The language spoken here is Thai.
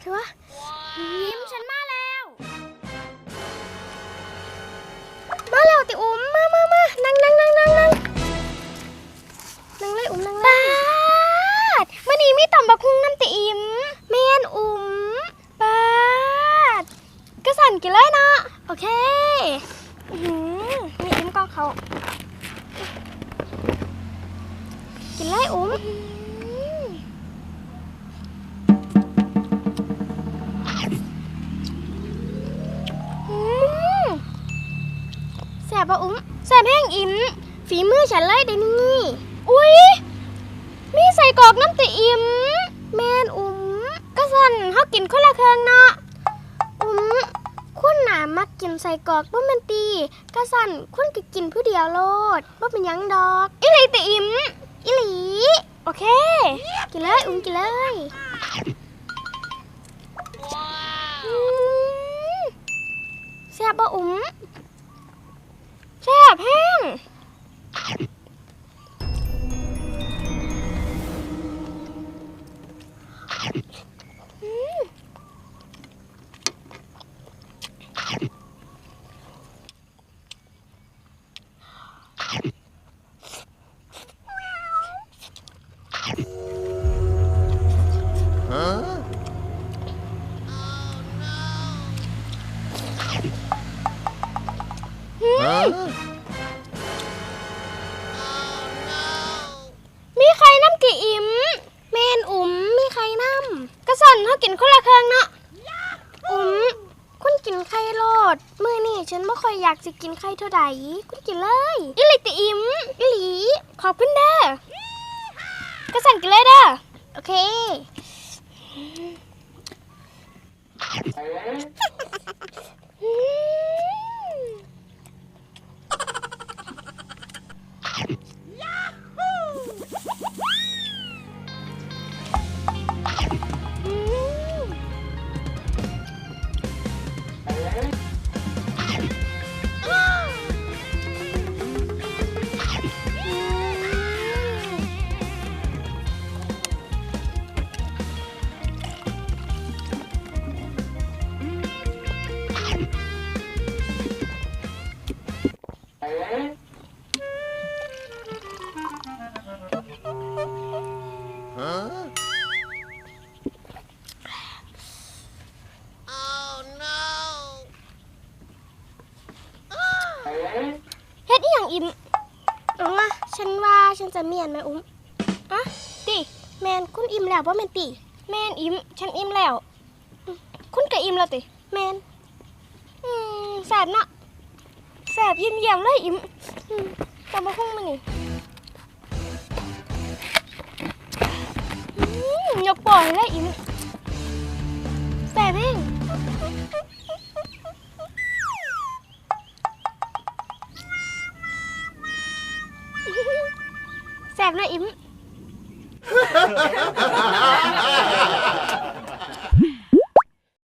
เถอะวะยิ้มฉันมาแล้ว มาแล้วติอุ้มมามามานั่งนั่งนั่งนั่งนั่งนั่งเลยอุ้มนั่งเลยปาดมื่อนี้มีต่ำบักฮุงน้ำติอิมแม่นอุ้มปาดก็สั่นกินเลยเนาะโอเคอื้อหือมีอิมก็เขากินเลยอุ้ม บปะอุ้มแสบแห้งอิ่มฝีมือฉันเลยเดนี้อุ้ยมีใส่กอกน้ำติอิ่มแมนอุ้มก็สั่นเขากินคนละเครื่องเนาะอุ้มคุณหนามักกินใส่กอกบ่แมันตีก็สั่นคุณก็กินผู้เดียวโลดบ่เป็นยังดอกอีหลีติอิ่มอีหลีโอเค กินเลยอุ้มกินเลยแซ่บบ่อุ้ม มีใครน้ำกี่อิ่มเมนอุ้มมีใครน้ำกระสันเขากินคนละเครื่องเนาะอุ้มคุณกินไข่โลดมือนี่ฉันไม่ค่อยอยากจะกินไข่เท่าใดคุณกินเลยอิลิติอิมอิหลีขอบคุณเด้อกระสันกินเลยเด้อโอเค เฮ็ดอีหยังอิ่มเอามาฉันว่าฉันจะเมียนไหมอุ้มอะติแมนคุณอิ่มแล้วว่าแมนติ แมนอิ่มฉันอิ่มแล้วอืมคุณก็อิ่มแล้วติ แมนอืมแสบเนาะแสบยิ้มเยี่ยมเลยอิ่มอืมกลับมาหุ้งมานี่อืมยกปล่อยเลยอิ่ม แสบนะอิ่ม